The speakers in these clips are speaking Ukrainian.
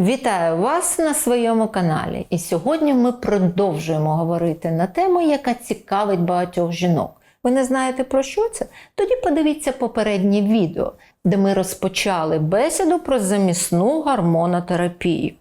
Вітаю вас на своєму каналі. І сьогодні ми продовжуємо говорити на тему, яка цікавить багатьох жінок. Ви не знаєте про що це? Тоді подивіться попереднє відео, де ми розпочали бесіду про замісну гормонотерапію.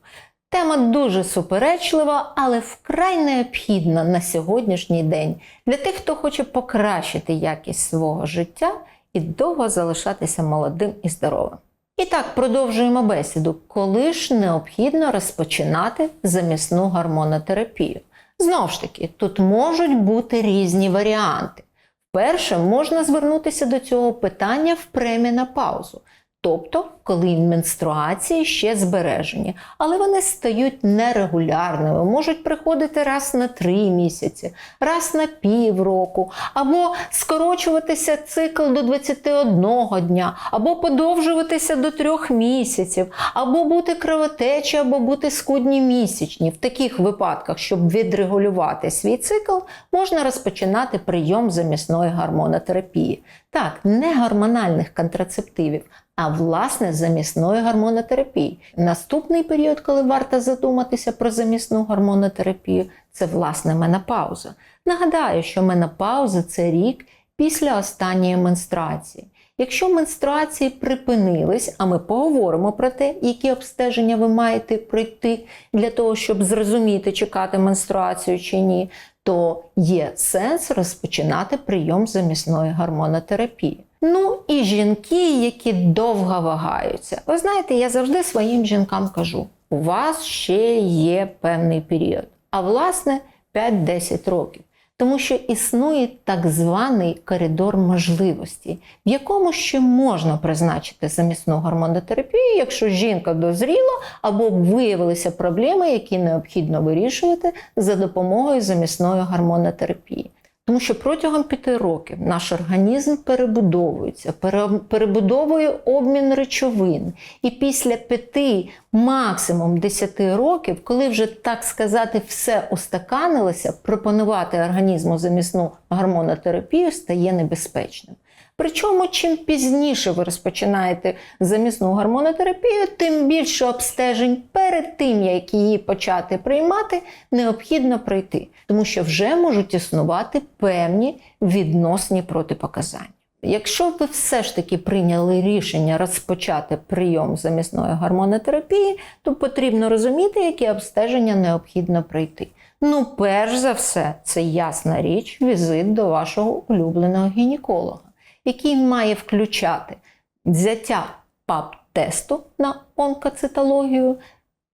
Тема дуже суперечлива, але вкрай необхідна на сьогоднішній день для тих, хто хоче покращити якість свого життя і довго залишатися молодим і здоровим. І так, продовжуємо бесіду. Коли ж необхідно розпочинати замісну гормонотерапію? Знову ж таки, тут можуть бути різні варіанти. Перше, можна звернутися до цього питання в преміна-паузу, тобто коли менструації ще збережені, але вони стають нерегулярними, можуть приходити раз на три місяці, раз на півроку, або скорочуватися цикл до 21 дня, або подовжуватися до трьох місяців, або бути кровотечі, або бути скудні місячні. В таких випадках, щоб відрегулювати свій цикл, можна розпочинати прийом замісної гормонотерапії. Так, не гормональних контрацептивів, а власне замісної гормонотерапії. Наступний період, коли варто задуматися про замісну гормонотерапію, це власне менопауза. Нагадаю, що менопауза це рік після останньої менструації. Якщо менструації припинились, а ми поговоримо про те, які обстеження ви маєте пройти для того, щоб зрозуміти, чекати менструацію чи ні, то є сенс розпочинати прийом замісної гормонотерапії. Ну і жінки, які довго вагаються. Ви знаєте, я завжди своїм жінкам кажу: у вас ще є певний період, а власне 5-10 років. Тому що існує так званий коридор можливості, в якому ще можна призначити замісну гормонотерапію, якщо жінка дозріла або виявилися проблеми, які необхідно вирішувати за допомогою замісної гормонотерапії. Тому що протягом п'яти років наш організм перебудовується, перебудовує обмін речовин. І після п'яти, максимум десяти років, коли вже так сказати все устаканилося, пропонувати організму замісну гормонотерапію стає небезпечним. Причому, чим пізніше ви розпочинаєте замісну гормонотерапію, тим більше обстежень перед тим, як її почати приймати, необхідно пройти, тому що вже можуть існувати певні відносні протипоказання. Якщо ви все ж таки прийняли рішення розпочати прийом замісної гормонотерапії, то потрібно розуміти, які обстеження необхідно пройти. Ну, перш за все, це ясна річ, візит до вашого улюбленого гінеколога який має включати взяття ПАП-тесту на онкоцитологію,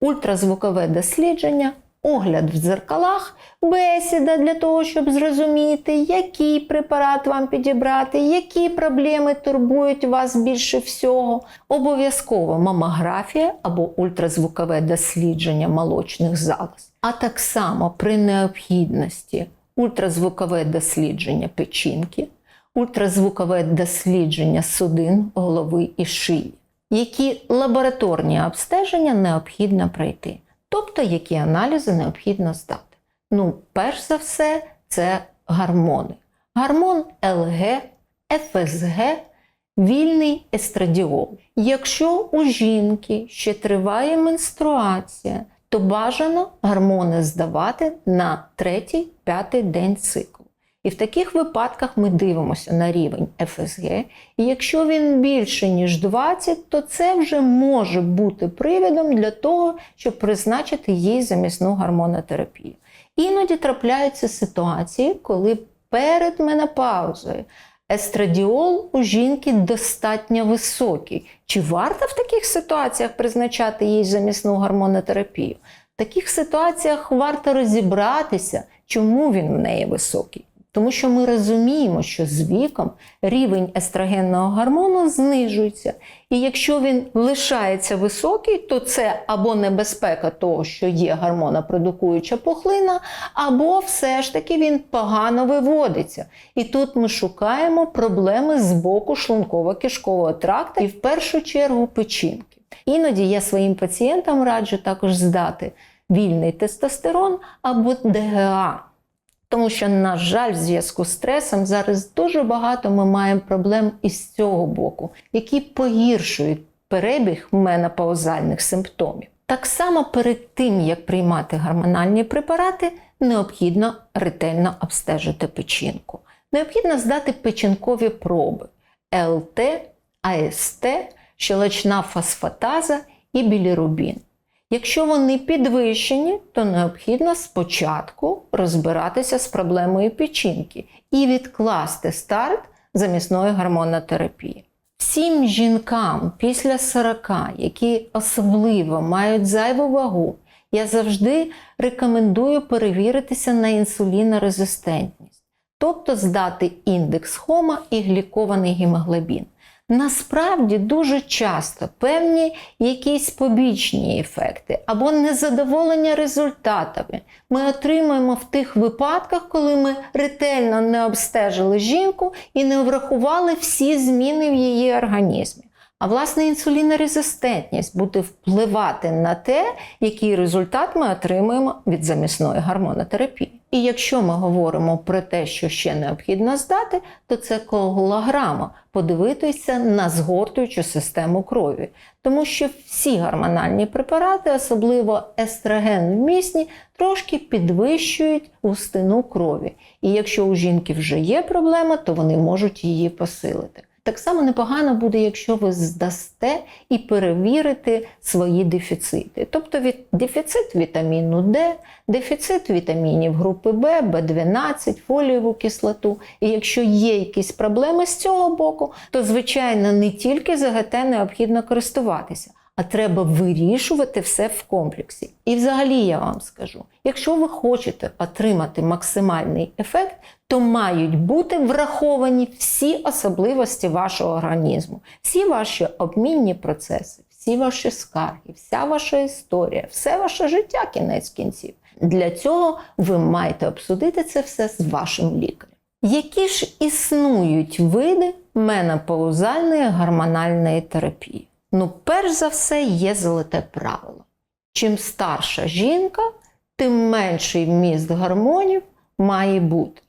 ультразвукове дослідження, огляд в дзеркалах, бесіда для того, щоб зрозуміти, який препарат вам підібрати, які проблеми турбують вас більше всього. Обов'язково мамографія або ультразвукове дослідження молочних залоз. А так само при необхідності ультразвукове дослідження печінки ультразвукове дослідження судин, голови і шиї, які лабораторні обстеження необхідно пройти, тобто які аналізи необхідно здати. Ну, перш за все, це гормони. Гормон ЛГ, ФСГ, вільний естрадіол. Якщо у жінки ще триває менструація, то бажано гормони здавати на третій-п'ятий день циклу. І в таких випадках ми дивимося на рівень ФСГ. І якщо він більше, ніж 20, то це вже може бути привідом для того, щоб призначити їй замісну гормонотерапію. Іноді трапляються ситуації, коли перед менопаузою естрадіол у жінки достатньо високий. Чи варто в таких ситуаціях призначати їй замісну гормонотерапію? В таких ситуаціях варто розібратися, чому він в неї високий. Тому що ми розуміємо, що з віком рівень естрогенного гормону знижується. І якщо він лишається високий, то це або небезпека того, що є гормонопродукуюча пухлина, або все ж таки він погано виводиться. І тут ми шукаємо проблеми з боку шлунково-кишкового тракту і в першу чергу печінки. Іноді я своїм пацієнтам раджу також здати вільний тестостерон або ДГА. Тому що, на жаль, в зв'язку з стресом зараз дуже багато ми маємо проблем із цього боку, які погіршують перебіг менопаузальних симптомів. Так само перед тим, як приймати гормональні препарати, необхідно ретельно обстежити печінку. Необхідно здати печінкові проби ЛТ, АСТ, щелочна фосфатаза і білірубін. Якщо вони підвищені, то необхідно спочатку розбиратися з проблемою печінки і відкласти старт замісної гормонотерапії. Всім жінкам після 40, які особливо мають зайву вагу, я завжди рекомендую перевіритися на інсулінорезистентність, тобто здати індекс хома і глікований гемоглобін. Насправді дуже часто певні якісь побічні ефекти або незадоволення результатами ми отримуємо в тих випадках, коли ми ретельно не обстежили жінку і не врахували всі зміни в її організмі. А власне інсулінорезистентність буде впливати на те, який результат ми отримуємо від замісної гормонотерапії. І якщо ми говоримо про те, що ще необхідно здати, то це коагулограма, подивитися на згортуючу систему крові. Тому що всі гормональні препарати, особливо естроген вмісні, трошки підвищують густину крові. І якщо у жінки вже є проблема, то вони можуть її посилити. Так само непогано буде, якщо ви здасте і перевірите свої дефіцити. Тобто від, дефіцит вітаміну Д, дефіцит вітамінів групи В, В12, фолієву кислоту. І якщо є якісь проблеми з цього боку, то, звичайно, не тільки ЗГТ необхідно користуватися. А треба вирішувати все в комплексі. І взагалі я вам скажу: якщо ви хочете отримати максимальний ефект, то мають бути враховані всі особливості вашого організму, всі ваші обмінні процеси, всі ваші скарги, вся ваша історія, все ваше життя кінець кінців. Для цього ви маєте обсудити це все з вашим лікарем. Які ж існують види менопаузальної гормональної терапії? Ну, перш за все, є золоте правило. Чим старша жінка, тим менший вміст гормонів має бути.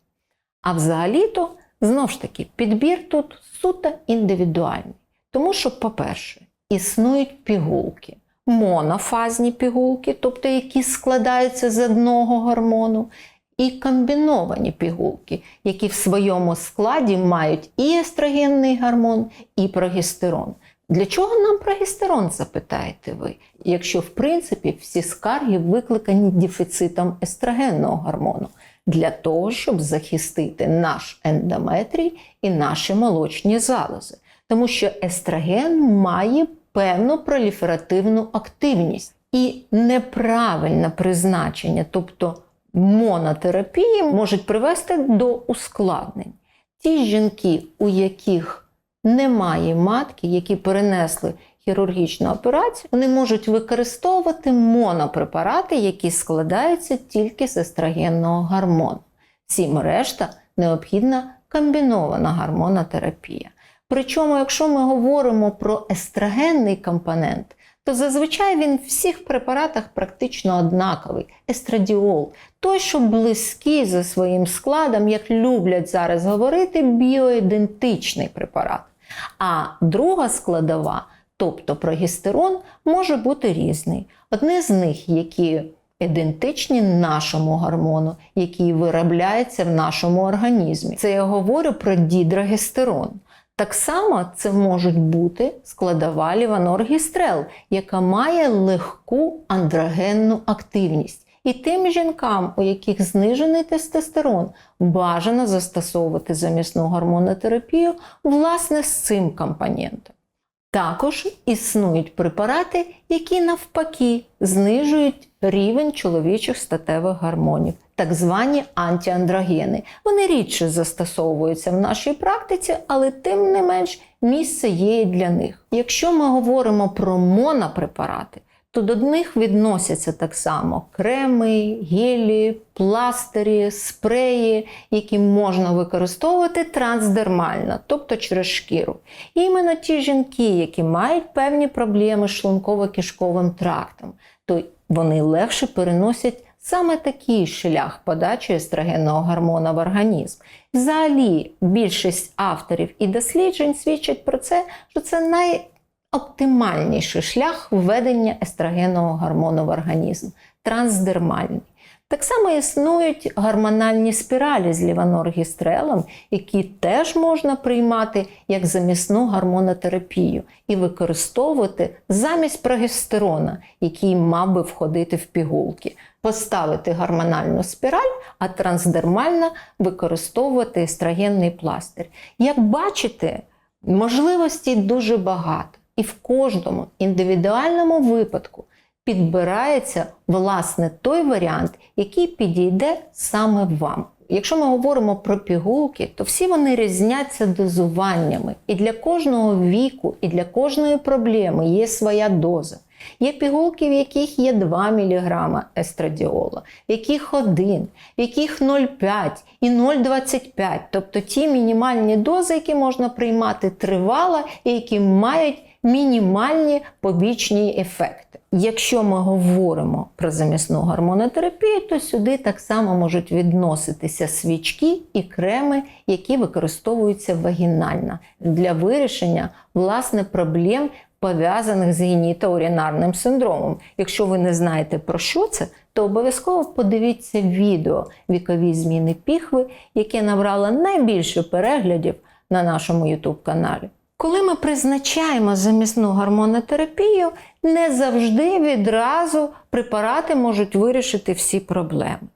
А взагалі-то, знову ж таки, підбір тут суто індивідуальний. Тому що, по-перше, існують пігулки, монофазні пігулки, тобто які складаються з одного гормону, і комбіновані пігулки, які в своєму складі мають і естрогенний гормон, і прогестерон. Для чого нам прогестерон, запитаєте ви, якщо в принципі всі скарги викликані дефіцитом естрогенного гормону? Для того, щоб захистити наш ендометрій і наші молочні залози. Тому що естроген має певну проліферативну активність і неправильне призначення, тобто монотерапії, можуть привести до ускладнень. Ті жінки, у яких немає матки, які перенесли хірургічну операцію, вони можуть використовувати монопрепарати, які складаються тільки з естрогенного гормону. Всім решта необхідна комбінована гормонотерапія. Причому, якщо ми говоримо про естрогенний компонент, то зазвичай він в всіх препаратах практично однаковий. Естрадіол, той, що близький за своїм складом, як люблять зараз говорити, біоідентичний препарат. А друга складова, тобто прогестерон, може бути різний. Одне з них, які ідентичні нашому гормону, який виробляється в нашому організмі. Це я говорю про дідрогестерон. Так само це можуть бути складова ліваноргістрел, яка має легку андрогенну активність. І тим жінкам, у яких знижений тестостерон, бажано застосовувати замісну гормонотерапію власне з цим компонентом. Також існують препарати, які навпаки знижують рівень чоловічих статевих гормонів, так звані антіандрогени. Вони рідше застосовуються в нашій практиці, але тим не менш місце є і для них. Якщо ми говоримо про монопрепарати, то до них відносяться так само креми, гелі, пластирі, спреї, які можна використовувати трансдермально, тобто через шкіру. І іменно ті жінки, які мають певні проблеми з шлунково-кишковим трактом, то вони легше переносять саме такий шлях подачі естрогенного гормону в організм. Взагалі, більшість авторів і досліджень свідчать про це, що це най найоптимальніший шлях введення естрогенного гормону в організм трансдермальний. Так само існують гормональні спіралі з ліваноргістрелем, які теж можна приймати як замісну гормонотерапію і використовувати замість прогестерона, який мав би входити в пігулки, поставити гормональну спіраль, а трансдермальна використовувати естрогенний пластир. Як бачите, можливостей дуже багато, і в кожному індивідуальному випадку підбирається власне той варіант, який підійде саме вам. Якщо ми говоримо про пігулки, то всі вони різняться дозуваннями. І для кожного віку, і для кожної проблеми є своя доза. Є пігулки, в яких є 2 мг естрадіола, в яких 1, в яких 0,5 і 0,25, тобто ті мінімальні дози, які можна приймати тривало і які мають мінімальні побічні ефекти. Якщо ми говоримо про замісну гормонотерапію, то сюди так само можуть відноситися свічки і креми, які використовуються вагінально для вирішення власне проблем, пов'язаних з генітоурінарним синдромом. Якщо ви не знаєте про що це, то обов'язково подивіться відео вікові зміни піхви, яке набрало найбільше переглядів на нашому YouTube каналі. Коли ми призначаємо замісну гормонотерапію, не завжди відразу препарати можуть вирішити всі проблеми.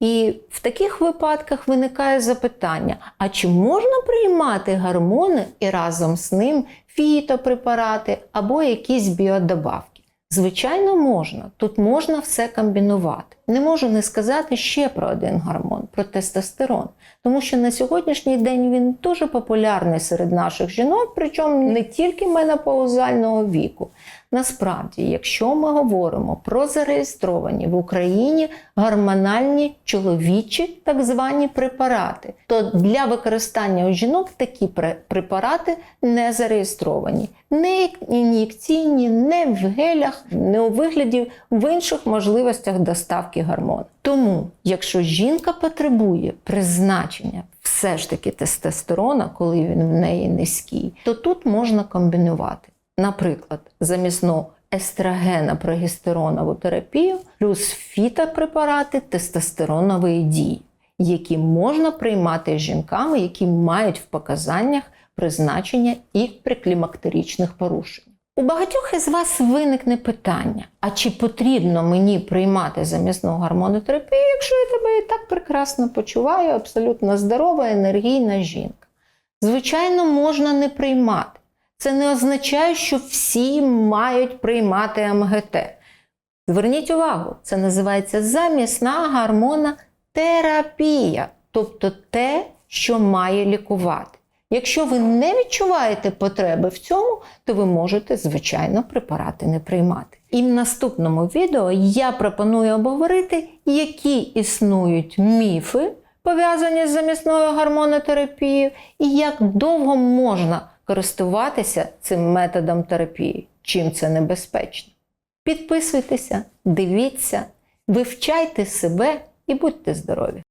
І в таких випадках виникає запитання: а чи можна приймати гормони і разом з ним фітопрепарати або якісь біодобавки? Звичайно, можна. Тут можна все комбінувати. Не можу не сказати ще про один гормон про тестостерон, тому що на сьогоднішній день він дуже популярний серед наших жінок, причому не тільки менопаузального віку. Насправді, якщо ми говоримо про зареєстровані в Україні гормональні чоловічі так звані препарати, то для використання у жінок такі препарати не зареєстровані. Не ін'єкційні, не в гелях, не у вигляді в інших можливостях доставки гормону. Тому, якщо жінка потребує призначення все ж таки тестостерона, коли він в неї низький, то тут можна комбінувати. Наприклад, замісно естрогена прогестеронову терапію плюс фітопрепарати тестостеронової дії, які можна приймати жінками, які мають в показаннях призначення і при клімактеричних порушень. У багатьох із вас виникне питання: а чи потрібно мені приймати замісну гормонотерапію, якщо я тебе і так прекрасно почуваю, абсолютно здорова, енергійна жінка? Звичайно, можна не приймати. Це не означає, що всі мають приймати МГТ. Зверніть увагу, це називається замісна гормонотерапія, тобто те, що має лікувати. Якщо ви не відчуваєте потреби в цьому, то ви можете, звичайно, препарати не приймати. І в наступному відео я пропоную обговорити, які існують міфи, пов'язані з замісною гормонотерапією, і як довго можна користуватися цим методом терапії, чим це небезпечно. Підписуйтеся, дивіться, вивчайте себе і будьте здорові!